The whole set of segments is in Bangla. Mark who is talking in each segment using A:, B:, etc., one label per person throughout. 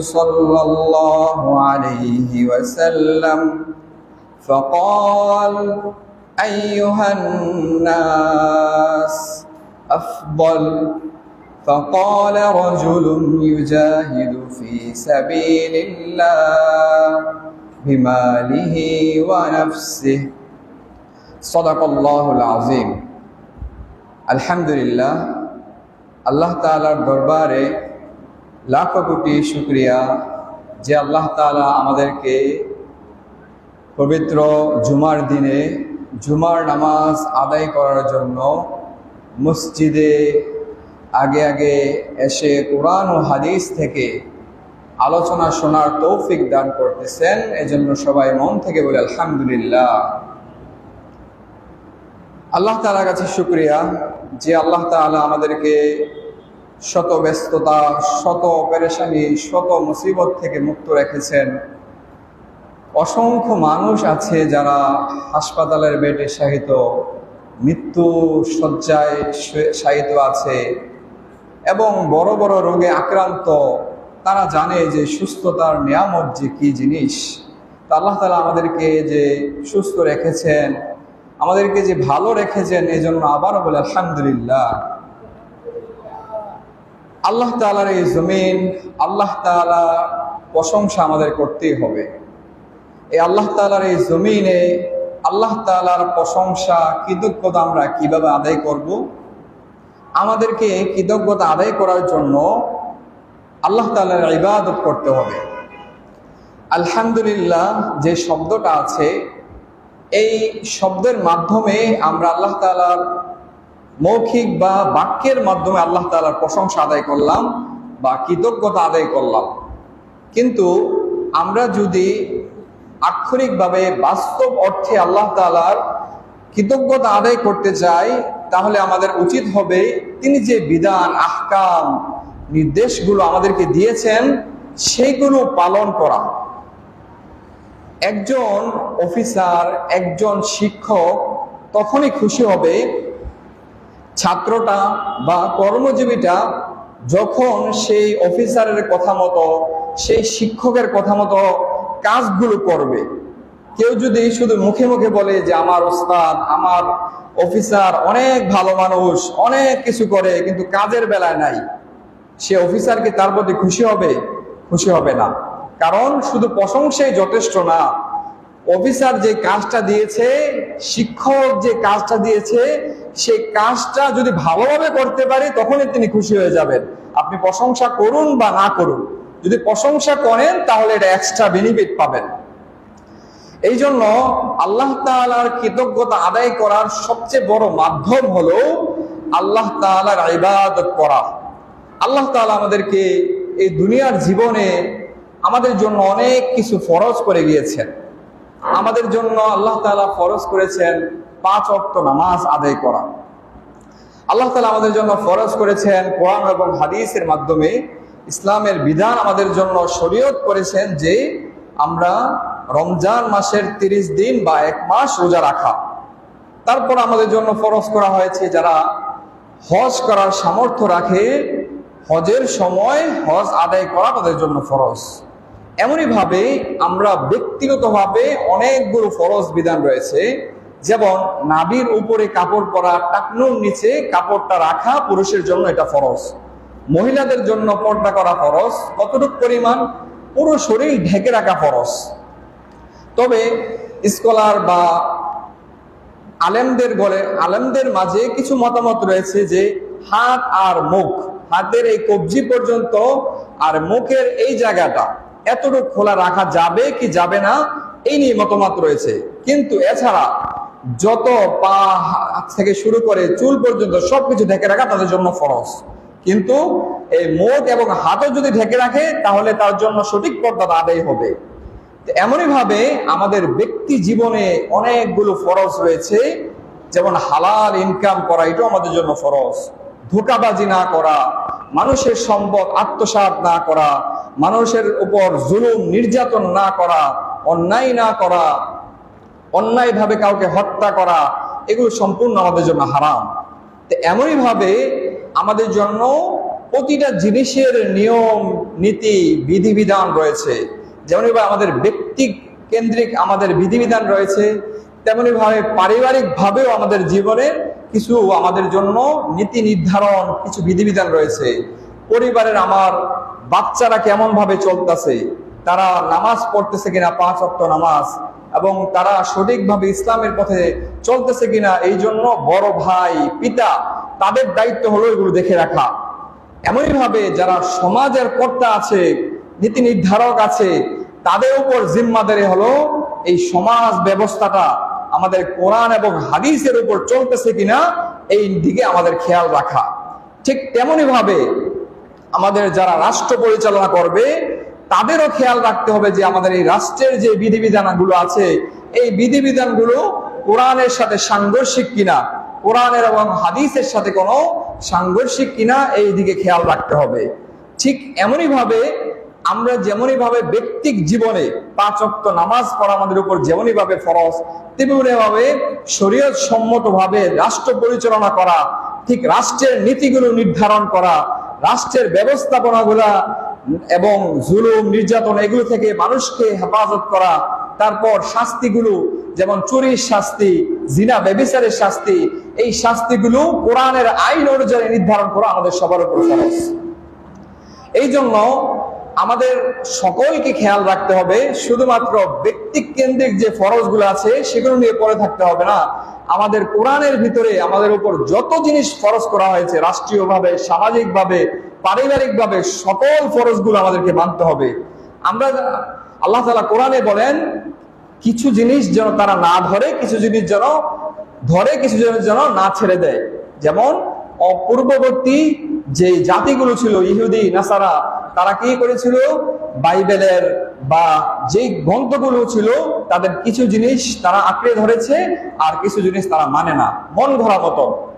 A: صلى الله عليه وسلم فقال أيها الناس أفضل فقال رجل يجاهد في سبيل الله بماله ونفسه صدق الله العظيم الحمد لله الله تعالى درباره লাখো কোটি শুক্রিয়া যে আল্লাহ তালা আমাদেরকে পবিত্র জুমার দিনে জুমার নামাজ আদায় করার জন্য মসজিদে আগে আগে এসে কোরআন ও হাদিস থেকে আলোচনা শোনার তৌফিক দান করতেছেন। এজন্য সবাই মন থেকে বলে আলহামদুলিল্লাহ। আল্লাহ তালার কাছে শুক্রিয়া যে আল্লাহ তাআলা আমাদেরকে শত ব্যস্ততা শত পেরেশানি, শত মুসিবত থেকে মুক্ত রেখেছেন। অসংখ্য মানুষ আছে যারা হাসপাতালের বেডে শায়িত। মৃত্যু শয্যায় শায়িত আছে এবং বড় বড় রোগে আক্রান্ত। তারা জানে যে সুস্থতার নিয়ামত যে কি জিনিস। তা আল্লাহ তালা আমাদেরকে যে সুস্থ রেখেছেন, আমাদেরকে যে ভালো রেখেছেন এই জন্য আবারও বলে আলহামদুলিল্লাহ। আল্লাহ তালার এই জমিন, আল্লাহ তালা প্রশংসা আমাদের করতেই হবে। এই আল্লাহ তালার এই জমিনে আল্লাহ তালার প্রশংসা কৃতজ্ঞতা আমরা কীভাবে আদায় করব? আমাদেরকে কৃতজ্ঞতা আদায় করার জন্য আল্লাহ তালার ইবাদত করতে হবে। আলহামদুলিল্লাহ, যে শব্দটা আছে, এই শব্দের মাধ্যমে আমরা আল্লাহ তালার মৌখিক বা বাক্যের মাধ্যমে আল্লাহ তালার প্রশংসা আদায় করলাম বা কৃতজ্ঞতা আদায় করলাম। কিন্তু আমরা যদি আক্ষরিকভাবে বাস্তব অর্থে আল্লাহ তালার কৃতজ্ঞতা আদায় করতে চাই, তাহলে আমাদের উচিত হবে তিনি যে বিধান, আহকাম, নির্দেশগুলো আমাদেরকে দিয়েছেন সেইগুলো পালন করা। একজন অফিসার, একজন শিক্ষক তখনই খুশি হবে ছাত্রটা বা কর্মজীবীটা যখন সেই অফিসারের কথা মতো, সেই শিক্ষকের কথা মতো কাজগুলো করবে, কেউ যদি শুধু মুখে মুখে বলে যে আমার ওস্তাদ, আমার অফিসার অনেক ভালো মানুষ, অনেক কিছু করে, কিন্তু কাজের বেলায় নাই, সে অফিসার কি তার প্রতি খুশি হবে? খুশি হবে না। কারণ শুধু প্রশংসাই যথেষ্ট না অফিসার যে কাজটা দিয়েছে, শিক্ষক যে কাজটা দিয়েছে সেই কাজটা যদি ভালোভাবে করতে পারে, তখনই তিনি খুশি হয়ে যাবেন। আপনি প্রশংসা করুন বা না করুন, যদি প্রশংসা করেন, তাহলে এটা এক্সট্রা বেনিফিট পাবেন। এই জন্য আল্লাহ তালার কৃতজ্ঞতা আদায় করার সবচেয়ে বড় মাধ্যম হলো আল্লাহ তালার ইবাদত করা। আল্লাহ তালা আমাদেরকে এই দুনিয়ার জীবনে আমাদের জন্য অনেক কিছু ফরজ করে গিয়েছেন। আমাদের জন্য আল্লাহ তালা ফরজ করেছেন পাঁচ অক্ট নামাজ আদায় করা। আল্লাহ তালা আমাদের জন্য ফরজ করেছেন কোরআন এবং হাদিসের মাধ্যমে ইসলামের বিধান আমাদের জন্য শরীয়ত করেছেন যে আমরা রমজান মাসের তিরিশ দিন বা এক মাস রোজা রাখা। তারপর আমাদের জন্য ফরজ করা হয়েছে যারা হজ করার সামর্থ্য রাখে, হজের সময় হজ আদায় করা তাদের জন্য ফরজ। এমনই ভাবে আমরা ব্যক্তিগতভাবে অনেকগুলো ফরজ বিধান রয়েছে। যেমন নাবির উপরে কাপড় পরা টাকনুর নিচে কাপড়টা রাখা পুরুষের জন্য এটা ফরজ। মহিলাদের জন্য পর্দা করা ফরজ। কতটুক পরিমাণ? পুরো শরীর ঢেকে রাখা ফরজ। তবে স্কলার বা আলেমদের বলে, আলেমদের মাঝে কিছু মতামত রয়েছে যে হাত আর মুখ, হাতের এই কবজি পর্যন্ত আর মুখের এই জায়গাটা এতটুকু খোলা রাখা যাবে কি যাবে না, এই নিয়ে মতামত রয়েছে। কিন্তু এছাড়া যত পা থেকে শুরু করে চুল পর্যন্ত সবকিছু ঢেকে রাখা তাদের জন্য ফরজ। কিন্তু এই মুখ এবং হাতও যদি ঢেকে রাখে, তাহলে তার জন্য সঠিক পর্দাটা আদায় হবে। এমনই ভাবে আমাদের ব্যক্তি জীবনে অনেকগুলো ফরজ রয়েছে। যেমন হালাল ইনকাম করা, এটাও আমাদের জন্য ফরজ। ধোকাবাজি না করা, মানুষের সম্পদ আত্মসাত না করা মানুষের উপর জুলুম, নির্যাতন না করা, অন্যায় না করা, অন্যায়ভাবে কাউকে হত্যা করা, এগুলো সম্পূর্ণ আমাদের জন্য হারাম। তো এমনই ভাবে আমাদের জন্য প্রতিটা জিনিসের নিয়ম, নীতি, বিধিবিধান রয়েছে। যেমনভাবে আমাদের ব্যক্তি কেন্দ্রিক আমাদের বিধিবিধান রয়েছে তেমনি ভাবে পারিবারিক ভাবেও আমাদের জীবনে কিছু আমাদের জন্য নীতি নির্ধারণ, কিছু বিধিবিধান রয়েছে। পরিবারের আমার বাচ্চারা কেমন ভাবে চলতেছে, তারা নামাজ পড়তেছে কিনা পাঁচ অক্ট নামাজ, এবং তারা সঠিকভাবে ইসলামের পথে চলতেছে কিনা, এই জন্য বড় ভাই, পিতা, তাদের দায়িত্ব হলো এগুলো দেখে রাখা। এমনই ভাবে যারা সমাজের কর্তা আছে, নীতি নির্ধারক আছে, তাদের উপর জিম্মাদারি হলো এই সমাজ ব্যবস্থাটা আমাদের কোরআন এবং হাদিসের উপর চলতেছে কিনা, এই দিকে আমাদের খেয়াল রাখা। ঠিক তেমনি ভাবে আমাদের যারা রাষ্ট্র পরিচালনা করবে, তাদেরও খেয়াল রাখতে হবে যে আমাদের এই রাষ্ট্রের যে বিধিবিধানগুলো আছে, এই বিধিবিধানগুলো কোরআনের সাথে সাংঘর্ষিক কিনা, কোরআনের এবং হাদিসের সাথে কোনো সাংঘর্ষিক কিনা, এই দিকে খেয়াল রাখতে হবে। ঠিক এমনই ভাবে আমরা যেমনই ভাবে ব্যক্তিক জীবনে পাঁচ অক্ত নামাজ পড়া আমাদের উপর যেমনই ভাবে ফরজ তেমনি ভাবে শরীয়ত সম্মত ভাবে রাষ্ট্র পরিচালনা করা, ঠিক রাষ্ট্রের নীতিগুলো নির্ধারণ করা রাষ্ট্রের ব্যবস্থাপনাগুলা এবং জুলুম, নির্যাতন, এগুলো থেকে মানুষকে হেফাজত করা, তারপর শাস্তিগুলো, যেমন চুরির শাস্তি, জিনা, ব্যবিচারের শাস্তি, এই শাস্তিগুলো কোরআনের আইন অনুযায়ী নির্ধারণ করা আমাদের সবার উপর খরচ এই জন্য আমাদের সকলকে খেয়াল রাখতে হবে, শুধুমাত্র ব্যক্তি কেন্দ্রিক যে ফরজগুলো আছে সেগুলো নিয়ে পড়ে থাকতে হবে না। আমাদের কোরআনের ভিতরে আমাদের উপর যত জিনিস ফরজ করা হয়েছে, রাষ্ট্রীয়ভাবে, সামাজিকভাবে, পারিবারিকভাবে, সকল ফরজগুলো আমাদেরকে মানতে হবে। আমরা, আল্লাহ তালা কোরআনে বলেন, কিছু জিনিস যেন তারা না ধরে, কিছু জিনিস যেন ধরে, কিছু জিনিস যেন না ছেড়ে দেয়। যেমন অপূর্ববর্তী যে জাতিগুলো ছিল, ইহুদি, নাসারা, তারা কি করেছিল? বাইবেলের বা যে গ্রন্থগুলো ছিল, তাদের কিছু জিনিস তারা আঁকড়ে ধরেছে আর কিছু জিনিস তারা মানে না। মন ভরা মতো।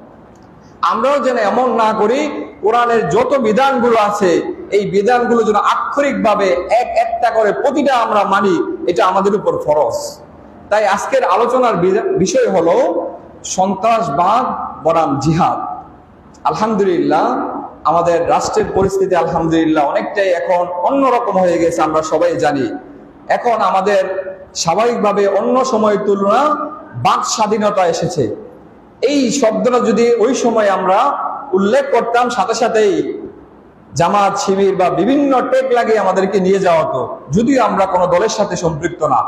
A: আমরাও যেন এমন না করি, কোরআনের যত বিধানগুলো আছে, এই বিধানগুলো যেন আক্ষরিক ভাবে এক একটা করে প্রতিটা আমরা মানি, এটা আমাদের উপর ফরজ। তাই আজকের আলোচনার বিষয় হলো সন্ত্রাসবাদ বনাম জিহাদ। আলহামদুলিল্লাহ, আমাদের রাষ্ট্রের পরিস্থিতি আলহামদুলিল্লাহ অনেকটাই এখন অন্যরকম হয়ে গেছে, আমরা সবাই জানি। এখন আমাদের স্বাভাবিকভাবে অন্য সময়ের তুলনা বাক স্বাধীনতা এসেছে। এই শব্দটা যদি ওই সময় আমরা উল্লেখ করতাম, সাথে সাথেই জামাত, শিবির বা বিভিন্ন টেক লাগিয়ে আমাদেরকে নিয়ে যাওয়া হতো। যদিও আমরা কোনো দলের সাথে সম্পৃক্ত না।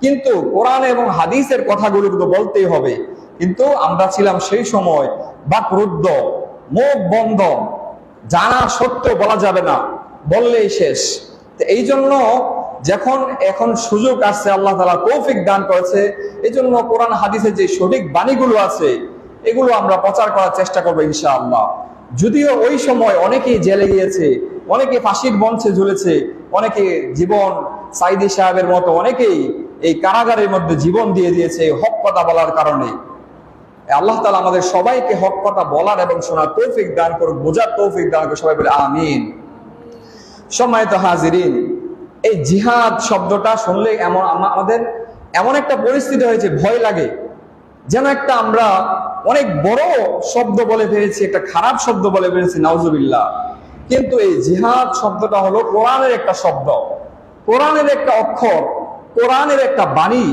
A: কিন্তু কোরআন এবং হাদিসের কথাগুলো তো বলতেই হবে। কিন্তু আমরা ছিলাম সেই সময় বাকরুদ্ধ। মুখ বন্ধ। জানা সত্য বলা যাবে না। বললেই শেষ। এই জন্য যখন এখন সুযোগ আসছে, আল্লাহ তালা কৌফিক দান করেছে, এই জন্য কোরআন হাদিসের যে সঠিক বাণীগুলো আছে, এগুলো আমরা প্রচার করার চেষ্টা করব ইনশাআল্লাহ। যদিও ওই সময় অনেকেই জেলে গিয়েছে, অনেকে ফাঁসির বঞ্চে ঝুলেছে, অনেকে জীবন সাইদি সাহেবের মতো অনেকেই এই কারাগারের মধ্যে জীবন দিয়ে দিয়েছে হক কথা বলার কারণে। আল্লাহ তালা আমাদের সবাইকে হক কথা বলার এবং শোনার তৌফিক দান করুক বোঝার তৌফিক দান করুক সবাই বলে আমিন। সম্মানিত হাজিরিন, এই জিহাদ শব্দটা শুনলে এমন আমাদের এমন একটা পরিস্থিতি হয়েছে, ভয় লাগে। যেন একটা আমরা অনেক বড় শব্দ বলে ফেলেছি, একটা খারাপ শব্দ বলে ফেলেছি, নাউজুবিল্লাহ। কিন্তু এই জিহাদ শব্দটা হলো কোরআনের একটা শব্দ। কোরআনের একটা অক্ষর, কোরআনের একটা বাণী।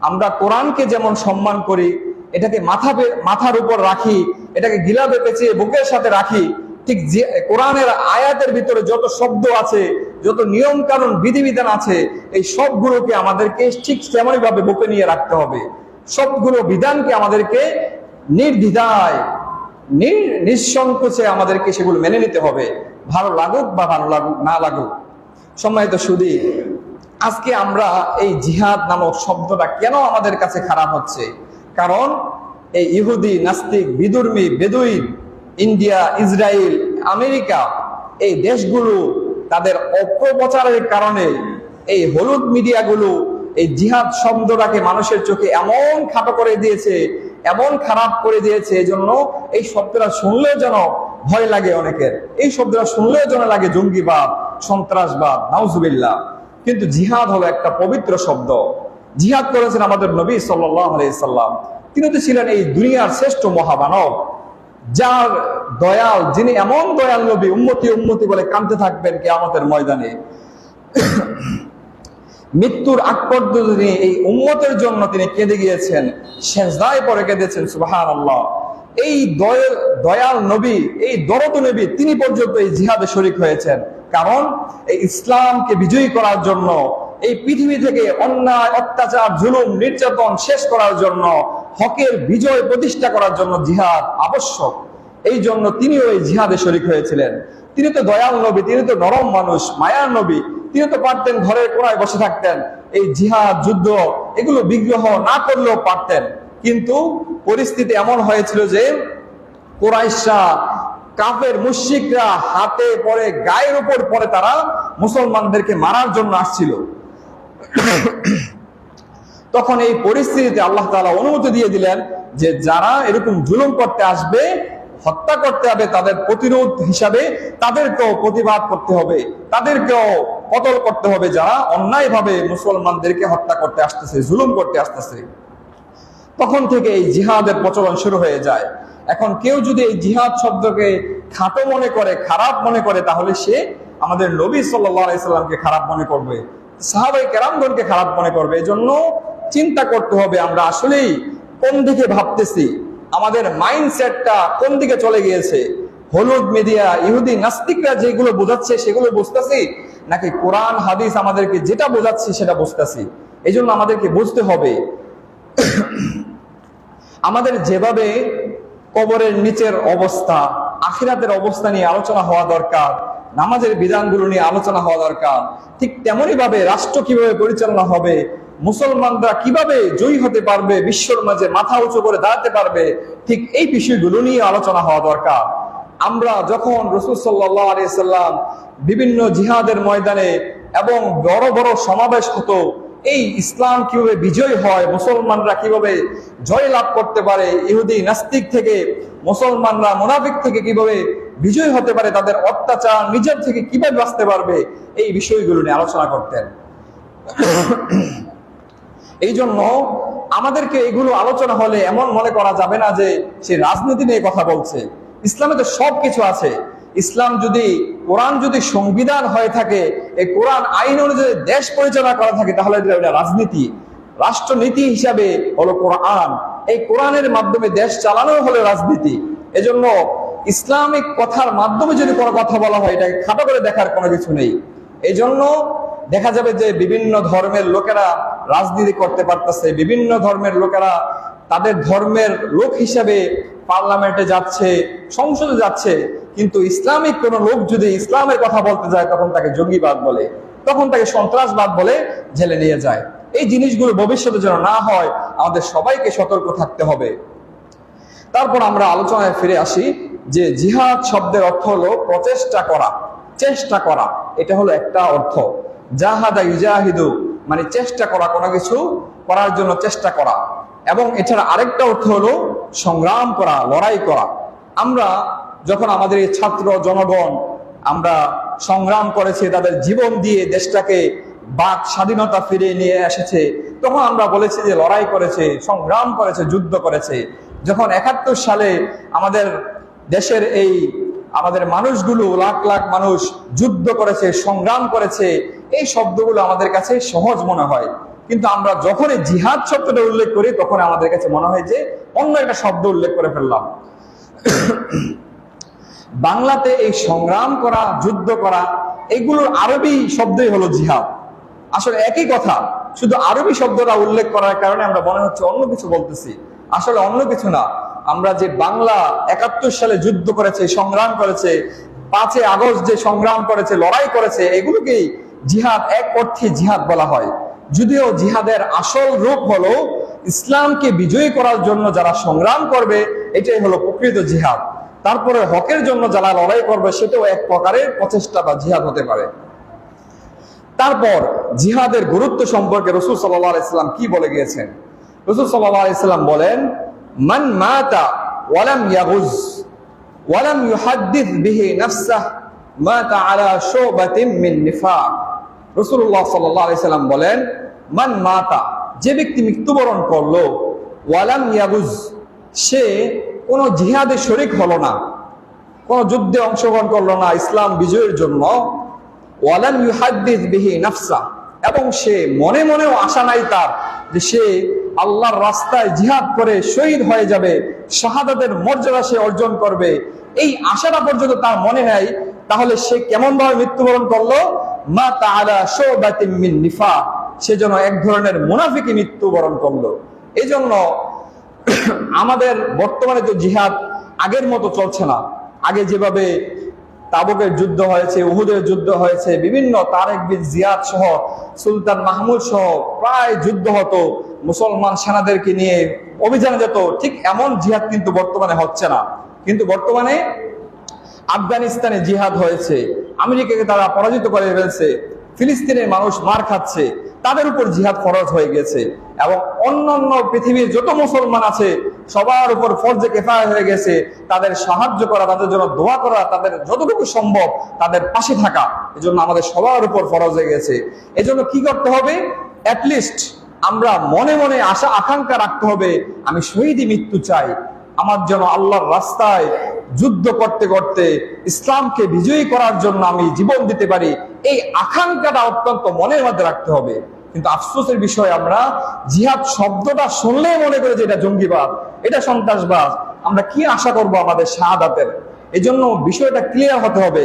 A: আমরা কোরআনকে যেমন সম্মান করি এটাকে মাথা মাথার উপর রাখি, এটাকে গিলাবে পেঁচিয়ে বুকের সাথে রাখি। ঠিক যে কোরআনের আয়াতের ভিতরে যত শব্দ আছে, যত নিয়ম কানুন বিধিবিধান আছে, এই সবগুলোকে আমাদেরকে ঠিক তেমনই ভাবে বুকে নিয়ে রাখতে হবে। সবগুলো বিধানকে আমাদেরকে নির্দ্বিধায়, নির- নিঃসংকোচে আমাদেরকে সেগুলো মেনে নিতে হবে। ভালো লাগুক বা ভালো লাগুক না লাগুক। সম্মানিত সুদী, আজকে আমরা এই জিহাদ নামক শব্দটা কেন আমাদের কাছে খারাপ হচ্ছে? কারণ এই ইহুদি, নাস্তিক, বিদুর্মী, বেদুইন, ইন্ডিয়া ইসরায়েল আমেরিকা, এই দেশগুলো তাদের অপপ্রচারের কারণে এই হলুদ মিডিয়াগুলো, এই জিহাদ শব্দটাকে মানুষের চোখে এমন খাটো করে দিয়েছে, এমন খারাপ করে দিয়েছে, এই জন্য এই শব্দটা শুনলেও যেন ভয় লাগে অনেকের। এই শব্দটা শুনলেও যেন লাগে জঙ্গিবাদ, সন্ত্রাসবাদ, নাউজুবিল্লাহ। কিন্তু জিহাদ হলো একটা পবিত্র শব্দ। জিহাদ করেছেন আমাদের নবী সাল্লাম। তিনি তো ছিলেন এই দুনিয়ার শ্রেষ্ঠ মহামানব, যার দয়াল, যিনি এমন দয়াল নবী, উম্মতি উম্মতি বলে কাঁদতে থাকবেন কেয়ামতের ময়দানে। মৃত্যুর আগ পর্যন্ত তিনি এই উম্মতের জন্য তিনি কেঁদে গিয়েছেন শেষদায় পরে কেঁদেছেন সুবাহান আল্লাহ এই দয়াল দয়াল নবী, এই দরদ নবী তিনি পর্যন্ত এই জিহাদে শরিক হয়েছেন। কারণ এই ইসলামকে বিজয়ী করার জন্য এই পৃথিবী থেকে অন্যায়, অত্যাচার, জুলুম, নির্যাতন শেষ করার জন্য, হকের বিজয় প্রতিষ্ঠা করার জন্য জিহাদ আবশ্যক। এই জন্য তিনিও এই জিহাদে শরিক হয়েছিলেন। তিনি তো দয়াল নবী, তিনি তো নরম মানুষ, মায়ার নবী, তিনি তো পারতেন ঘরের কোনায় বসে থাকতেন। এই জিহাদ, যুদ্ধ, এগুলো বিগ্রহ না করলেও পারতেন। কিন্তু পরিস্থিতি এমন হয়েছিল যে কোরাইশা কাফের মুশিকরা হাতে পরে, গায়ের উপর পরে তারা মুসলমানদেরকে মারার জন্য আসছিল। তখন এই পরিস্থিতিতে আল্লাহ তাআলা অনুমতি দিয়ে দিলেন যে যারা এরকম জুলুম করতে আসবে, হত্যা করতে হবে, তাদের প্রতিরোধ হিসাবে তাদেরকেও প্রতিবাদ করতে হবে। তাদেরকেও কতল করতে হবে যারা অন্যায়ভাবে মুসলমানদেরকে হত্যা করতে আসতেছে, জুলুম করতে আসতেছে। তখন থেকে এই জিহাদের প্রচলন শুরু হয়ে যায়। এখন কেউ যদি এই জিহাদ শব্দকে খাটো মনে করে, খারাপ মনে করে, তাহলে সে আমাদের নবী সাল্লাহ সাল্লামকে খারাপ মনে করবে। সাহাবাই কেরামগণকে খারাপ মনে করবে। এই জন্য চিন্তা করতে হবে আমরা আসলেই কোন দিকে ভাবতেছি, আমাদের মাইন্ডসেটটা কোন দিকে চলে গিয়েছে। হলুদ মিডিয়া, ইহুদি নাস্তিকরা যেগুলো বোঝাচ্ছে সেগুলো বুঝতেছি, নাকি কোরআন, হাদিস আমাদেরকে যেটা বোঝাচ্ছে সেটা বুঝতেছি। এই জন্য আমাদেরকে বুঝতে হবে, আমাদের যেভাবে কবরের নিচের অবস্থা, আখিরাতের অবস্থা নিয়ে আলোচনা হওয়া দরকার নামাজের বিধানগুলো নিয়ে আলোচনা হওয়া দরকার। ঠিক তেমনই ভাবে রাষ্ট্র কীভাবে পরিচালনা হবে, মুসলমানরা কীভাবে জয়ী হতে পারবে, বিশ্বর মাঝে মাথা উঁচু করে দাঁড়াতে পারবে, ঠিক এই বিষয়গুলো নিয়ে আলোচনা হওয়া দরকার। আমরা যখন রসুল সাল্লাহ আলিয়াল্লাম বিভিন্ন জিহাদের ময়দানে এবং বড় বড় সমাবেশ হতো, এই ইসলাম কীভাবে বিজয় হয়, মুসলমানরা কীভাবে জয় লাভ করতে পারে, ইহুদি নাস্তিক থেকে মুসলমানরা মোনাফিক থেকে কীভাবে বিজয় হতে পারে তাদের অত্যাচার, নিজের থেকে কীভাবে বাঁচতে পারবে, এই বিষয়গুলো নিয়ে আলোচনা করতেন। এই জন্য আমাদেরকে এগুলো আলোচনা হলে এমন মনে করা যাবে না যে সে রাজনীতি নিয়ে কথা বলছে। ইসলামে তো সব কিছু আছে। ইসলাম যদি, কোরআন যদি সংবিধান হয়ে থাকে, এই কোরআন আইন অনুযায়ী দেশ পরিচালনা করা থাকে, তাহলে এটা রাজনীতি। রাষ্ট্রনীতি হিসাবে হলো কোরআন। এই কোরআনের মাধ্যমে দেশ চালানো হলো রাজনীতি। এজন্য ইসলামিক কথার মাধ্যমে যদি কোনো কথা বলা হয়, এটাকে খাটো করে দেখার কোনো কিছু নেই। এই জন্য দেখা যাবে যে বিভিন্ন ধর্মের লোকেরা রাজনীতি করতে পারতেছে, বিভিন্ন ধর্মের লোকেরা তাদের ধর্মের লোক হিসাবে পার্লামেন্টে যাচ্ছে, সংসদে যাচ্ছে, কিন্তু ইসলামিক কোন লোক যদি ইসলামের কথা বলতে যায়, তখন তাকে জঙ্গিবাদ বলে, তখন তাকে সন্ত্রাসবাদ বলে জেলে নিয়ে যায়। এই জিনিসগুলো ভবিষ্যতে যেন না হয়, আমাদের সবাইকে সতর্ক থাকতে হবে। তারপর আমরা আলোচনায় ফিরে আসি। যে জিহাদ শব্দের অর্থ হলো প্রচেষ্টা করা, চেষ্টা করা। এটা হলো একটা অর্থ। জাহাদা ইউজাহিদু মানে চেষ্টা করা, কোনো কিছু করার জন্য চেষ্টা করা। এবং এছাড়া আরেকটা অর্থ হলো সংগ্রাম করা, লড়াই করা। আমরা যখন আমাদের এই ছাত্র জনগণ আমরা সংগ্রাম করেছে, তাদের জীবন দিয়ে দেশটাকে বাক স্বাধীনতা ফিরিয়ে নিয়ে এসেছে, তখন আমরা বলেছি যে লড়াই করেছে, সংগ্রাম করেছে, যুদ্ধ করেছে। যখন একাত্তর সালে আমাদের দেশের এই আমাদের মানুষগুলো লাখ লাখ মানুষ যুদ্ধ করেছে, সংগ্রাম করেছে, এই শব্দগুলো আমাদের কাছে সহজ মনে হয়। কিন্তু আমরা যখনই জিহাদ শব্দটা উল্লেখ করি তখন আমাদের কাছে মনে হয় যে অন্য একটা শব্দ উল্লেখ করে ফেললাম। বাংলাতে এই সংগ্রাম করা, যুদ্ধ করা, এগুলোর আরবি শব্দই হলো জিহাদ। আসলে একই কথা, শুধু আরবি শব্দটা উল্লেখ করার কারণে আমরা মনে হচ্ছে অন্য কিছু বলতেছি। আসলে অন্য কিছু না। আমরা যে বাংলা একাত্তর সালে যুদ্ধ করেছে, সংগ্রাম করেছে পাঁচই আগস্ট যে সংগ্রাম করেছে, লড়াই করেছে, এগুলোকেই জিহাদ এক অর্থে জিহাদ বলা হয়। যদিও জিহাদের আসল রূপ হলো ইসলামকে বিজয়ী করার জন্য যারা সংগ্রাম করবে, এটাই হলো প্রকৃত জিহাদ। তারপরে হকের জন্য যারা লড়াই করবে, সেটাও এক প্রকারের প্রচেষ্টা বা জিহাদ হতে পারে। তারপর জিহাদের গুরুত্ব সম্পর্কে রসুল সাল্লাহ ইসলাম কি বলে গিয়েছেন? রসুল সাল্লাহ ইসলাম বলেন মান মাতা ওয়ালাম ইয়াগুজ, ওয়ালাম ইউহাদ্দিস বিহি নাফসাহ, মাতা আলা শুবাতিন মিন নিফাক। রসুল্লাহ সাল্লাহ সাল্লাম বলেন, মান মাতা, যে ব্যক্তি মৃত্যুবরণ করল, ওয়ালাম ইয়াগুজ, সে কোনো জিহাদে শরিক হলো না, কোনো যুদ্ধে অংশগ্রহণ করল না ইসলাম বিজয়ের জন্য, ওয়ালাম ইউহাদ্দিস বিহি নাফসা এবং সে মনে মনেও আশা নাই তার যে সে আল্লাহর রাস্তায় জিহাদ করে শহীদ হয়ে যাবে, শাহাদাতের মর্যাদা সে অর্জন করবে। এই আশাটা পর্যন্ত তার মনে নাই। তাহলে সে কেমন ভাবে মৃত্যুবরণ করল? মা তাআলা শুবাতিম মিন নিফা সে যেন এক ধরনের মুনাফিকি মৃত্যুবরণ করল। এই জন্য আমাদের বর্তমানে যে জিহাদ আগের মতো চলছে না। আগে যেভাবে তাবুকের যুদ্ধ হয়েছে, উহুদের যুদ্ধ হয়েছে, বিভিন্ন তারেক বিন জিয়াদ সহ, সুলতান মাহমুদ সহ প্রায় যুদ্ধ হতো। মুসলমান সেনাদেরকে নিয়ে অভিযানে যেত, ঠিক এমন জিহাদ কিন্তু বর্তমানে হচ্ছে না। কিন্তু বর্তমানে আফগানিস্তানে জিহাদ হয়েছে, আমেরিকাকে তারা পরাজিত করে ফেলছে, ফিলিস্তিনের মানুষ মার খাচ্ছে। তাদের উপর জিহাদ ফরজ হয়ে গেছে এবং অন্যান্য পৃথিবীর যত মুসলমান আছে, সবার উপর ফরজে কেফায় হয়ে গেছে। তাদের সাহায্য করা, তাদের জন্য দোয়া করা, তাদের যতটুকু সম্ভব তাদের পাশে থাকা, এজন্য আমাদের সবার উপর ফরজ হয়ে গেছে। এজন্য কি করতে হবে? অ্যাটলিস্ট আমরা মনে মনে আশা, আকাঙ্ক্ষা রাখতে হবে, আমি শহীদই মৃত্যু চাই। আমার যেন আল্লাহর রাস্তায় যুদ্ধ করতে করতে ইসলামকে বিজয়ী করার জন্য আমি জীবন দিতে পারি, এই আকাঙ্ক্ষাটা অত্যন্ত মনের মধ্যে রাখতে হবে। কিন্তু আফসোসের বিষয় আমরা, জিহাদ শব্দটা শুনলেই মনে করে যে এটা জঙ্গিবাদ, এটা সন্ত্রাসবাদ, আমরা কি আশা করব আমাদের শাহাদাতের? এই জন্য বিষয়টা ক্লিয়ার হতে হবে।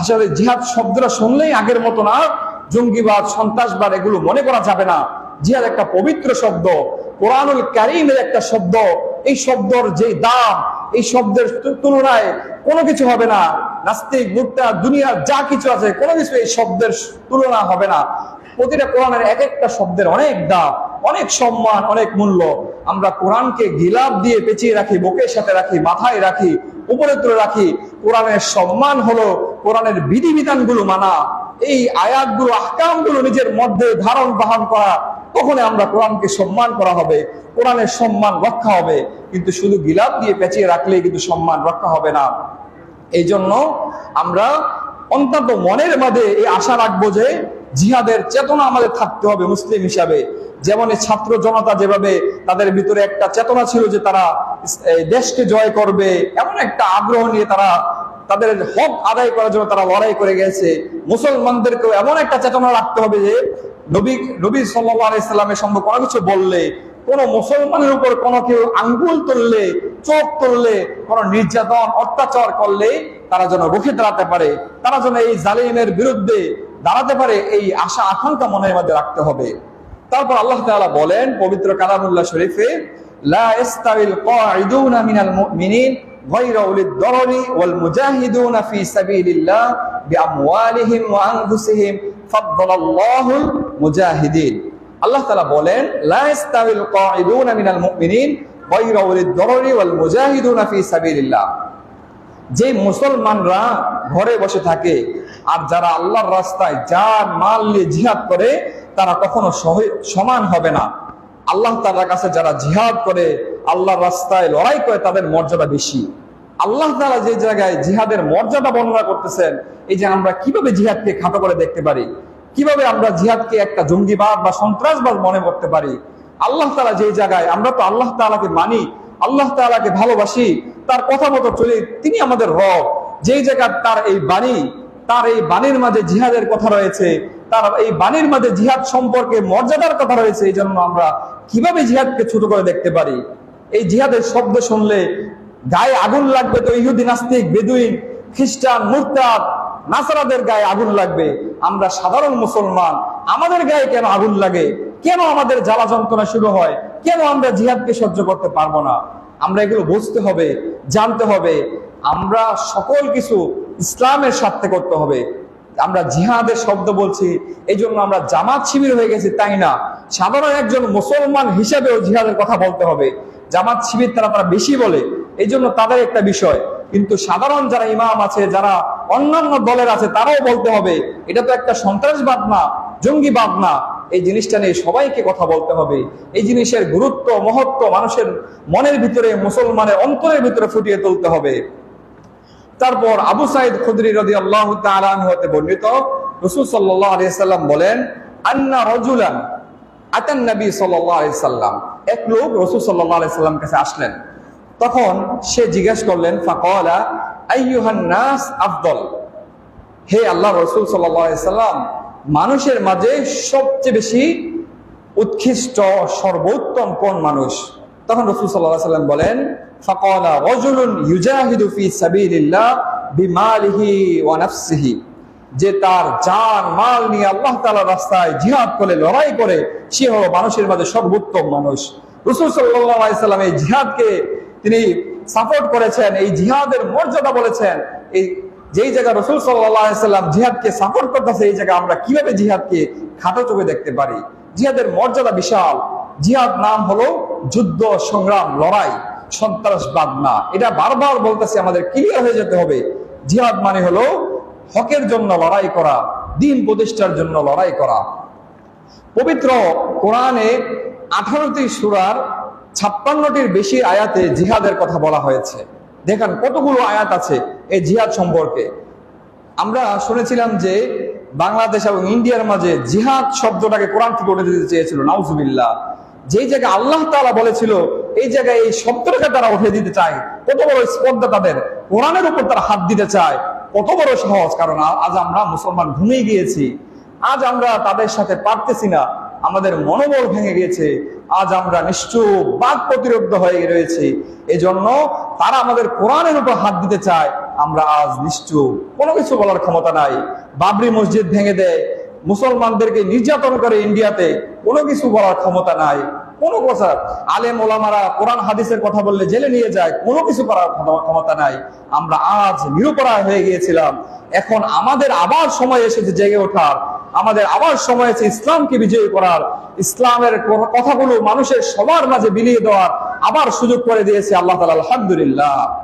A: আসলে জিহাদ শব্দটা শুনলেই আগের মতো না, জঙ্গিবাদ, সন্ত্রাসবাদ এগুলো মনে করা যাবে না। জিহাদ একটা পবিত্র শব্দ, কোরআনুল কারিমের একটা শব্দ। এই শব্দর যে দাম, এই শব্দের তুলনায় কোনো কিছু হবে না। নাস্তিক, মুক্তা, দুনিয়ার যা কিছু আছে, কোনো কিছু এই শব্দের তুলনা হবে না। প্রতিটা কোরআনের এক একটা শব্দের অনেক দাম, অনেক সম্মান, অনেক মূল্য। আমরা কোরআনকে গিলাপ দিয়ে পেঁচিয়ে রাখি, বুকের সাথে রাখি, মাথায় রাখি, উপরে তুলে রাখি। কোরআনের সম্মান হলো কোরআনের বিধিবিধানগুলো মানা। এই আয়াতগুলো, আহকামগুলো নিজের মধ্যে ধারণ বাহন করা তখন আমরা কোরআনকে সম্মান করা হবে, কোরআনের সম্মান রক্ষা হবে, কিন্তু শুধু গিলাপ দিয়ে পেঁচিয়ে রাখলে কিন্তু সম্মান রক্ষা হবে না। এই জন্য আমরা অন্তত মনের মাঝে এই আশা রাখব যে জিহাদের চেতনা আমাদের থাকতে হবে মুসলিম হিসাবে। যেমন ছাত্র জনতা যেভাবে তাদের ভিতরে একটা চেতনা ছিল যে তারা দেশকে জয় করবে, এমন একটা আগ্রহ নিয়ে তারা তাদের হক আদায় করার জন্য তারা লড়াই করে গেছে। মুসলমানদেরকেও এমন একটা চেতনা রাখতে হবে যে নবী নবী সাল্লাহ সঙ্গে কোনো কিছু বললে, কোনো মুসলমানের উপর কোনো কেউ আঙ্গুল তুললে, চোখ তুললে, কোনো নির্যাতন, অত্যাচার করলে তারা যেন রুখে দাঁড়াতে পারে, তারা যেন এই জালিমের বিরুদ্ধে দাঁড়াতে পারে, এই আশা, আকাঙ্ক্ষা মনের মধ্যে রাখতে হবে। তারপর আল্লাহ তালা বলেন, পবিত্র কালামুল্লাহ শরীফে, লা মুজাহিদিন। আল্লাহ তাআলা বলেন, লা ইস্তাউল কাঈদুনা মিনাল মুমিনিন ওয়াল মুজাহিদুনা ফি সাবিলিল্লাহ। যে মুসলমানরা ঘরে বসে থাকে আর যারা আল্লাহর রাস্তায় যার মাল নিয়ে জিহাদ করে, তারা কখনো সমান হবে না। আল্লাহ তালার কাছে যারা জিহাদ করে, আল্লাহর রাস্তায় লড়াই করে, তাদের মর্যাদা বেশি। আল্লাহ তাআলা যে জায়গায় জিহাদের মর্যাদা বর্ণনা করতেছেন, এই যে আমরা কীভাবে জিহাদকে খাটো করে দেখতে পারি? কীভাবে আমরা জিহাদকে একটা জঙ্গিবাদ বা সন্ত্রাসবাদ মনে করতে পারি? আল্লাহ তাআলা যে জায়গায়, আমরা তো আল্লাহ তাআলাকে মানি, আল্লাহ তাআলাকে ভালোবাসি, তার কথা মতো চলি, তিনি আমাদের রব। যেই জায়গায় তার এই বাণী, তার এই বাণীর মাঝে জিহাদের কথা রয়েছে, তার এই বাণীর মাঝে জিহাদ সম্পর্কে মর্যাদার কথা রয়েছে, এই জন্য আমরা কীভাবে জিহাদকে ছোট করে দেখতে পারি? এই জিহাদের শব্দ শুনলে গায়ে আগুন লাগবে তো ইহুদি নাস্তিক, বেদুইন, খ্রিস্টান, মুরতাদ, নাসারাদের গায়ে আগুন লাগবে। আমরা সাধারণ মুসলমান, আমাদের গায়ে কেন আগুন লাগে? কেন আমাদের জ্বালা যন্ত্রণা শুরু হয়? কেন আমরা জিহাদকে সহ্য করতে পারব না? আমরা এগুলো বুঝতে হবে, জানতে হবে। আমরা সকল কিছু ইসলামের স্বার্থে করতে হবে। আমরা জিহাদের শব্দ বলছি এই জন্য আমরা জামাত শিবির হয়ে গেছি, তাই না? সাধারণ একজন মুসলমান হিসেবেও জিহাদের কথা বলতে হবে। জামাত শিবির তারা তারা বেশি বলে। এই জন্য তাদের একটা বিষয়। কিন্তু সাধারণ যারা ইমাম আছে, যারা অন্যান্য দলের আছে, তারাও বলতে হবে, এটা তো একটা সন্ত্রাসবাদ না, জঙ্গিবাদ না। এই জিনিসটা নিয়ে সবাইকে কথা বলতে হবে। এই জিনিসের গুরুত্ব, মহত্ব মানুষের মনের ভিতরে, মুসলমানের অন্তরের ভিতরে ফুটিয়ে তুলতে হবে। তারপর আবু সাইদ খুদরি রদি আল্লাহ হতে বর্ণিত, রসুল সাল্লাহ আলিয়াল্লাম বলেন, আন্না রজুলান আতান নবী সাল্লাহ আলিয়াল্লাম এক লোক রসুল আলিয়াল্লাম কাছে আসলেন। তখন সে জিজ্ঞেস করলেন, ফাকলা নাস আফদল? হে আল্লাহ রসুল সাল্লাম, মানুষের মাঝে সবচেয়ে বেশি উৎকৃষ্ট, সর্বোত্তম কোন মানুষ? তখন রসুল সাল্লাম বলেন, ফাকালা রজুলুন ইউজাহিদু ফি বিমালিহি ওয়া নাফসিহি। যে তার জান, মাল নিয়ে আল্লাহ তাআলার রাস্তায় জিহাদ করে, লড়াই করে, সে হলো মানুষের মাঝে সর্বোত্তম মানুষ। রসুল সাল্লাম এই জিহাদকে তিনি সাপোর্ট করেছেন, এই জিহাদের মর্যাদা বলেছেন। এই যেই জায়গা রসুল সাল্লাম জিহাদকে সাপোর্ট করতেছে, এই জায়গা আমরা কীভাবে জিহাদকে খাটো চোখে দেখতে পারি? জিহাদের মর্যাদা বিশাল। জিহাদ নাম হলো যুদ্ধ, সংগ্রাম, লড়াই, সন্ত্রাসবাদ না। এটা বারবার বলতেছে, আমাদের ক্লিয়ার হয়ে যেতে হবে। জিহাদ মানে হলো হকের জন্য লড়াই করা, দিন প্রতিষ্ঠার জন্য লড়াই করা। পবিত্র কোরআনে আঠারোটি সুরার ছাপ্পান্নটির বেশি আয়াতে জিহাদের কথা বলা হয়েছে। দেখেন কতগুলো আয়াত আছে এই জিহাদ সম্পর্কে। আমরা শুনেছিলাম যে বাংলাদেশ এবং ইন্ডিয়ার মাঝে জিহাদ শব্দটাকে কোরআন থেকে উঠে দিতে চেয়েছিল, নাউজুবিল্লাহ। যেই জায়গায় আল্লাহ তাআলা বলেছিল, এই জায়গায় এই শব্দটাকে তারা উঠে দিতে চায়। কত বড় স্পর্ধা তাদের। কোরআনের উপর তারা হাত দিতে চায়। কত বড় সহজ, কারণ আজ আমরা মুসলমান ঘুমিয়ে গিয়েছি, আজ আমরা তাদের সাথে পারতেছি না, আমাদের মনোবল ভেঙে গেছে আজ আমরা নিশ্চুপ বাদ প্রতিরোধ হয়ে রয়েছে। এজন্য তারা আমাদের কোরআনের উপর হাত দিতে চায়, আমরা আজ নিশ্চুপ, কোনো কিছু বলার ক্ষমতা নাই। বাবরি মসজিদ ভেঙে দেয়, মুসলমানদেরকে নির্যাতন করে ইন্ডিয়াতে, কোনো কিছু বলার ক্ষমতা নাই। কোনো কথা আলেম ওলামারা কোরআন হাদিসের কথা বললে জেলে নিয়ে যায়, কোনো কিছু করার ক্ষমতা- নাই। আমরা আজ নিরুপরায় হয়ে গিয়েছিলাম। এখন আমাদের আবার সময় এসেছে জেগে ওঠার। আমাদের আবার সময় আছে ইসলামকে বিজয়ী করার। ইসলামের কথাগুলো মানুষের সবার মাঝে বিলিয়ে দেওয়ার আবার সুযোগ করে দিয়েছে আল্লাহ তালা আলহামদুলিল্লাহ।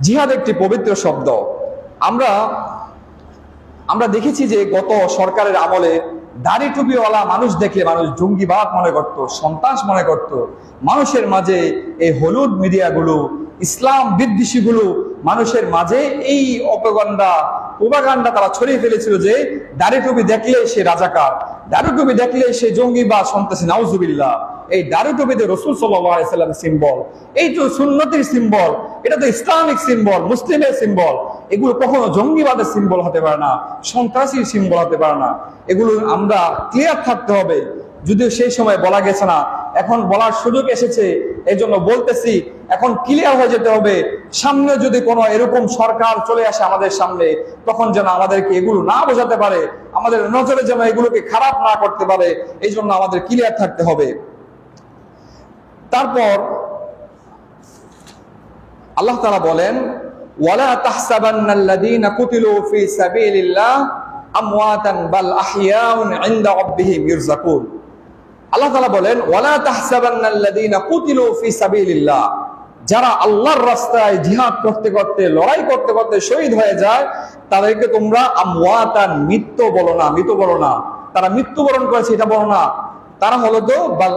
A: জিহাদ একটি পবিত্র শব্দ। আমরা আমরা দেখেছি যে গত সরকারের আমলে দাড়ি টুপিওয়ালা মানুষ দেখলে মানুষ জঙ্গিবাদ মনে করত, সন্ত্রাস মনে করত। মানুষের মাঝে এই হলুদ মিডিয়াগুলো, ইসলাম বিদ্বেষীগুলো, মানুষের মাঝে এই অপগণ্ডা প্রোপাগান্ডা তারা ছড়িয়ে ফেলেছিল যে দাড়ি টুপি দেখলে সে রাজাকার, দাড়ি টুপি দেখলে সে জঙ্গি বা সন্ত্রাসী, নাউজুবিল্লাহ। এই দাড়ি টুপিতে রসুল সাল্লাম সিম্বল এই তো সুন্নতির সিম্বল এটা তো ইসলামিক সিম্বল মুসলিমের সিম্বল এগুলো কখনো জঙ্গিবাদের সিম্বল হতে পারে না, সন্ত্রাসীর সিম্বল হতে পারে না। এগুলো আমরা ক্লিয়ার থাকতে হবে। যদিও সেই সময় বলা গেছে না, এখন বলার সুযোগ এসেছে এই জন্য বলতেছি, এখন ক্লিয়ার হয়ে যেতে হবে। সামনে যদি কোনো এরকম সরকার চলে আসে আমাদের সামনে, তখন যেন আমাদেরকে এগুলো না বোঝাতে পারে, আমাদের নজরে যেন এগুলোকে খারাপ না করতে পারে এই জন্য আমাদের ক্লিয়ার থাকতে হবে। তারপর আল্লাহ তাআলা বলেন ওয়ালা তাহসাবান্নাল্লাযীনা কুতিলু ফি সাবিলিল্লাহ আমওয়াতান বাল আহইয়াউন ইনদা রাব্বিহিম ইরযাকুন। আল্লাহ তাআলা বলেন, ওয়ালা তাহসাবান্নাল্লাযীনা কুতিলু ফি সাবিলিল্লাহ। যারা আল্লাহর রাস্তায় জিহাদ করতে করতে, লড়াই করতে করতে শহীদ হয়ে যায়, তাদেরকে তোমরা আমওয়াতান মৃত্যু বলো না মৃত বলো না। তারা মৃত্যুবরণ করেছে, এটা বলো না। তারা হলো তো, বাল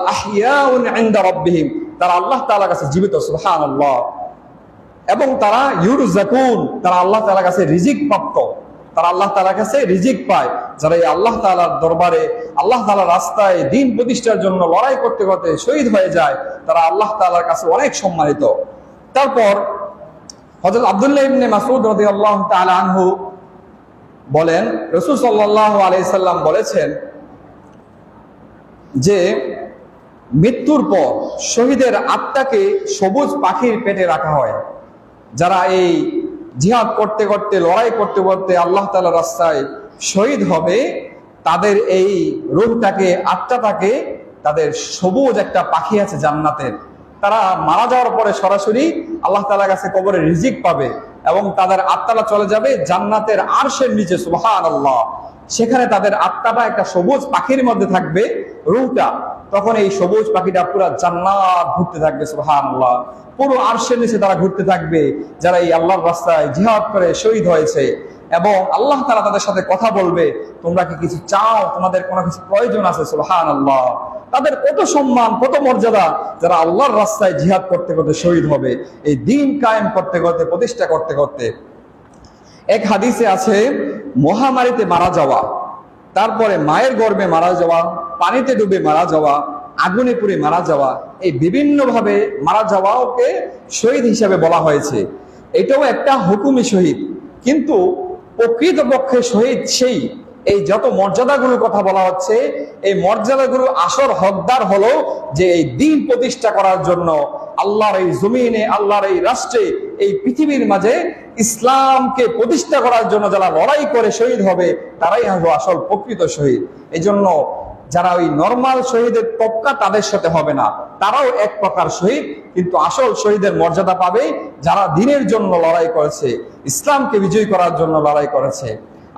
A: রাব্বিহিম। তারা আল্লাহ তাআলার কাছে জীবিত, সুবহানাল্লাহ। এবং তারা ইউরুজাকুন তারা আল্লাহ তাআলার কাছে রিজিক প্রাপ্ত। তারা আল্লাহ তাআলার কাছে রিজিক পায়। যারা এই আল্লাহ তাআলার দরবারে, আল্লাহ তাআলার রাস্তায় দিন প্রতিষ্ঠার জন্য লড়াই করতে করতে শহীদ হয়ে যায়, তারা আল্লাহ তালার কাছে অনেক সম্মানিত। তারপর হযরত আব্দুল্লাহ ইবনে মাসউদ রাদিয়াল্লাহু তাআলা আনহু বলেন, রাসূল সাল্লাল্লাহু আলাইহি সাল্লাম বলেছেন যে, মৃত্যুর পর শহীদের আত্মাকে সবুজ পাখির পেটে রাখা হয়। যারা এই জিহাদ করতে করতে, লড়াই করতে করতে আল্লাহ তাআলার রাস্তায় শহীদ হবে, তাদের এই রূপটাকে আত্মাটাকে তাদের সবুজ একটা পাখি আছে জান্নাতের। তারা মারা যাওয়ার পরে সরাসরি আল্লাহ তাআলার কাছে কবরে রিজিক পাবে এবং তাদের আত্মাটা চলে যাবে জান্নাতের আরশের নিচে সুবহান আল্লাহ সেখানে তাদের আত্মাটা একটা সবুজ পাখির মধ্যে থাকবে রুহটা তখন এই সবুজ পাখিটা পুরো জান্নাত ঘুরতে থাকবে, সুবহানাল্লাহ। পুরো আরশের নিচে তারা ঘুরতে থাকবে, যারা এই আল্লাহর রাস্তায় জিহাদ করে শহীদ হয়েছে। এবং আল্লাহ তারা তাদের সাথে কথা বলবে, তোমরা কি কিছু চাও? তোমাদের কোনো কিছু প্রয়োজন আছে? সুবহানাল্লাহ। তাদের কত সম্মান, কত মর্যাদা, যারা আল্লাহর রাস্তায় জিহাদ করতে করতে শহীদ হবে, এই দিন কায়েম করতে করতে, প্রতিষ্ঠা করতে করতে। এক হাদিসে আছে, মহামারীতে মারা যাওয়া, তারপরে মায়ের গর্ভে মারা যাওয়া, পানিতে ডুবে মারা যাওয়া আগুনে পুড়ে মারা যাওয়া, এই বিভিন্নভাবে মারা যাওয়াকে শহীদ হিসাবে বলা হয়েছে। এটাও একটা হুকুমি শহীদ। কিন্তু প্রকৃতপক্ষে শহীদ সেই, এই যত মর্যাদাগুলোর কথা বলা হচ্ছে, এই মর্যাদাগুলো আসর হকদার হলো যে এই দিন প্রতিষ্ঠা করার জন্য আল্লাহর এই জমিনে, আল্লাহর এই রাষ্ট্রে, এই পৃথিবীর মাঝে ইসলামকে প্রতিষ্ঠা করার জন্য যারা লড়াই করে শহীদ হবে, তারাই হলো আসল প্রকৃত শহীদ। এই জন্য যারা ওই নর্মাল শহীদের তবকা তাদের সাথে হবে না। তারাও এক প্রকার শহীদ, কিন্তু আসল শহীদের মর্যাদা পাবে যারা দিনের জন্য লড়াই করেছে, ইসলামকে বিজয়ী করার জন্য লড়াই করেছে।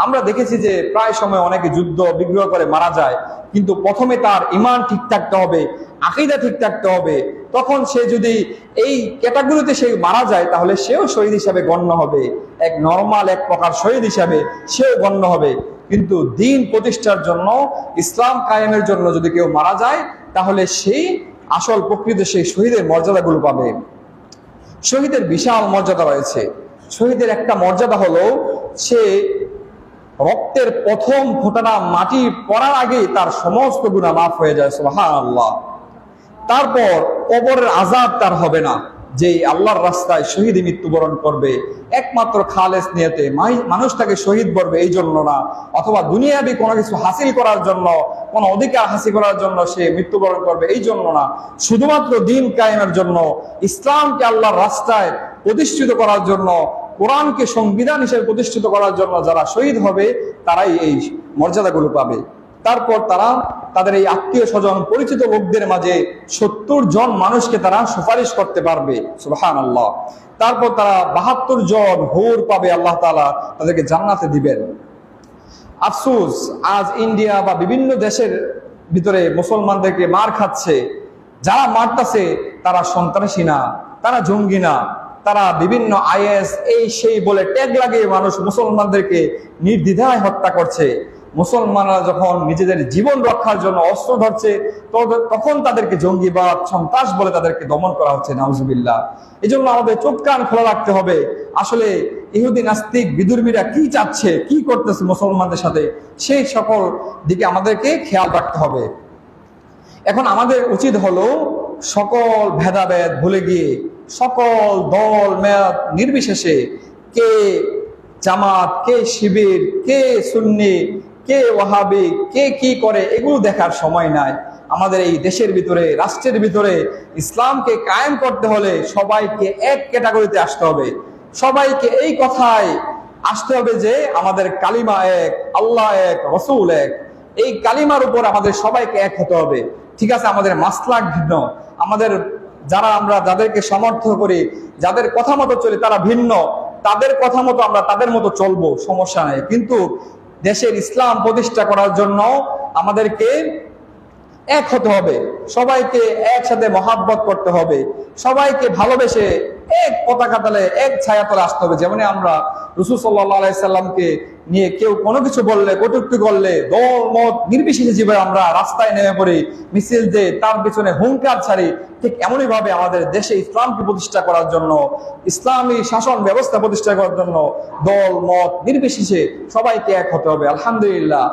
A: আমরা দেখেছি যে প্রায় সময় অনেকে যুদ্ধ, বিগ্রহ করে মারা যায়, কিন্তু প্রথমে তার ইমান ঠিক থাকতে হবে, আকিদা ঠিক থাকতে হবে। তখন সে যদি এই ক্যাটাগরিতে সে মারা যায়, তাহলে সেও শহীদ হিসাবে গণ্য হবে। এক নর্মাল এক প্রকার শহীদ হিসাবে সেও গণ্য হবে। কিন্তু দিন প্রতিষ্ঠার জন্য, ইসলাম কায়েমের জন্য যদি কেউ মারা যায়, তাহলে সেই আসল প্রকৃত সেই শহীদের মর্যাদাগুলো পাবে। শহীদের বিশাল মর্যাদা রয়েছে। শহীদের একটা মর্যাদা হলো, সে রক্তের প্রথম ফোটানা মাটি পড়ার আগে তার সমস্ত গুণা মাফ হয়ে যায় সুবাহান আল্লাহ তারপর কবরের আজাদ তার হবে না। যে আল্লাহর রাস্তায় শহীদ মৃত্যুবরণ করবে, একমাত্র খালেস নিয়েতে মানুষ তাকে শহীদ করবে এই জন্য না, অথবা দুনিয়াবি কোনো কিছু হাসিল করার জন্য, কোনো অধিকার হাসিল করার জন্য সে মৃত্যুবরণ করবে এই জন্য না। শুধুমাত্র দিন কায়েমের জন্য, ইসলামকে আল্লাহর রাস্তায় প্রতিষ্ঠিত করার জন্য, কোরআনকে সংবিধান হিসেবে প্রতিষ্ঠিত করার জন্য যারা শহীদ হবে, তারাই এই মর্যাদাগুলো পাবে। তারপর তারা তাদের এই আত্মীয় স্বজন, পরিচিত লোকদের মাঝে সত্তর জন মানুষকে তারা সুপারিশ করতে পারবে। সুবহান আল্লাহ তারপর তারা বাহাত্তর জন হুর পাবে, আল্লাহ তাআলা তাদেরকে জান্নাতে দিবেন। আফসুস, আজ ইন্ডিয়া বা বিভিন্ন দেশের ভিতরে মুসলমানদেরকে মার খাচ্ছে। যারা মারতাছে, তারা সন্ত্রাসী না, তারা জঙ্গি না। তারা বিভিন্ন আইএস, এই সেই বলে ট্যাগ লাগিয়ে মানুষ মুসলমানদেরকে নির্দ্বিধায় হত্যা করছে। মুসলমানরা যখন নিজেদের জীবন রক্ষার জন্য অস্ত্র ধরছে তখন তাদেরকে জঙ্গিবাদ সন্ত্রাস বলে তাদেরকে দমন করা হচ্ছে, নাউজুবিল্লাহ। এই জন্য আমাদের চোখ কান খোলা রাখতে হবে। আসলে ইহুদি নাস্তিক, বিদুর্মীরা কি চাচ্ছে, কি করতেছে মুসলমানদের সাথে, সেই সকল দিকে আমাদেরকে খেয়াল রাখতে হবে। এখন আমাদের উচিত হলো সকল ভেদাভেদ ভুলে গিয়ে, সকল দল, মেয়াদ নির্বিশেষে কে জামাত, কে শিবির, কে সুন্নি কে ওয়াহাবি, কে কি করে, এগুলো দেখার সময় নাই। আমাদের এই দেশের ভিতরে, রাষ্ট্রের ভিতরে ইসলামকে কায়েম করতে হলে সবাইকে এক ক্যাটাগরিতে আসতে হবে। সবাইকে এই কথায় আসতে হবে যে আমাদের কালিমা এক, আল্লাহ এক, রসুল এক। এই কালিমার উপর আমাদের সবাইকে এক হতে হবে। ঠিক আছে, আমাদের মাসলাক ভিন্ন। আমাদের যারা আমরা যাদেরকে সমর্থ করি, যাদের কথা মতো চলি, তারা ভিন্ন। তাদের কথা মতো আমরা তাদের মতো চলবো, সমস্যা নেই। কিন্তু দেশের ইসলাম প্রতিষ্ঠা করার জন্য আমাদেরকে এক হতে হবে। সবাইকে একসাথে মহাব্বত করতে হবে। সবাইকে ভালোবেসে এক পতাকা তলে এক ছায়া তলে আসতে হবে। যেমন আমরা রসুল সাল্লাহ নিয়ে কেউ কোনো কিছু বললে, কটুক্তি করলে দল মত নির্বিশেষে জীবে আমরা রাস্তায় নেমে পড়ি, মিছিল দিয়ে তার পিছনে হুঙ্কার ছাড়ি, ঠিক এমনই ভাবে আমাদের দেশে ইসলামকে প্রতিষ্ঠা করার জন্য, ইসলামী শাসন ব্যবস্থা প্রতিষ্ঠা করার জন্য দল মত নির্বিশেষে সবাইকে এক হতে হবে। আলহামদুলিল্লাহ।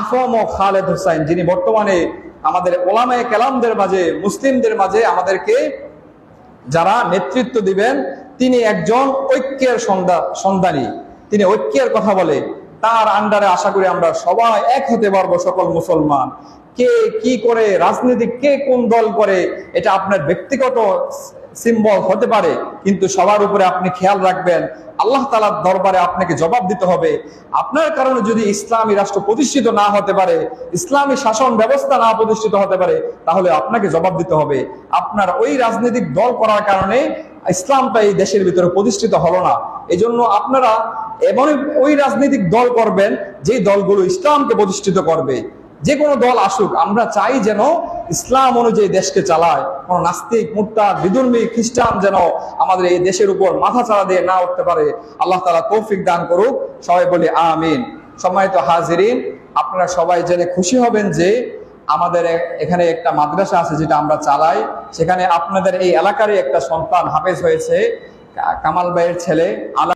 A: আফম ও খালেদ হোসাইন, যিনি বর্তমানে আমাদের ওলামায় কেলামদের মাঝে, মুসলিমদের মাঝে আমাদেরকে যারা নেতৃত্ব দিবেন, তিনি একজন ঐক্যের সন্ধ্যা, সন্ধানী। তিনি ঐক্যের কথা বলে, তার আন্ডারে আশা করি আমরা সবাই এক হতে পারব সকল মুসলমান। কে কি করে, রাজনীতি কে কোন দল করে, এটা আপনার ব্যক্তিগত সিম্বল হতে পারে, কিন্তু সবার উপরে আপনি খেয়াল রাখবেন, আল্লাহ তালার দরবারে আপনাকে জবাব দিতে হবে। আপনার কারণে যদি ইসলামী রাষ্ট্র প্রতিষ্ঠিত না হতে পারে, ইসলামী শাসন ব্যবস্থা না প্রতিষ্ঠিত হতে পারে, তাহলে আপনাকে জবাব দিতে হবে। আপনার ওই রাজনৈতিক দল করার কারণে ইসলামটা এই দেশের ভিতরে প্রতিষ্ঠিত হলো না। এই আপনারা এমন ওই রাজনৈতিক দল করবেন যে দলগুলো ইসলামকে প্রতিষ্ঠিত করবে। যে কোনো দল আসুক, আমরা চাই যেন ইসলাম অনুযায়ী দেশকে চালায়। কোন নাস্তিক মুক্তা বিদুর্মী, খ্রিস্টান যেন আমাদের এই দেশের উপর মাথা চাড়া দিয়ে না উঠতে পারে। আল্লাহ তালা তৌফিক দান করুক। সবাই বলি আমিন। সম্মানিত হাজিরিন, আপনারা সবাই জেনে খুশি হবেন যে আমাদের এখানে একটা মাদ্রাসা আছে যেটা আমরা চালাই। সেখানে আপনাদের এই এলাকারই একটা সন্তান হাফেজ হয়েছে কামাল ভাইয়ের ছেলে, আলা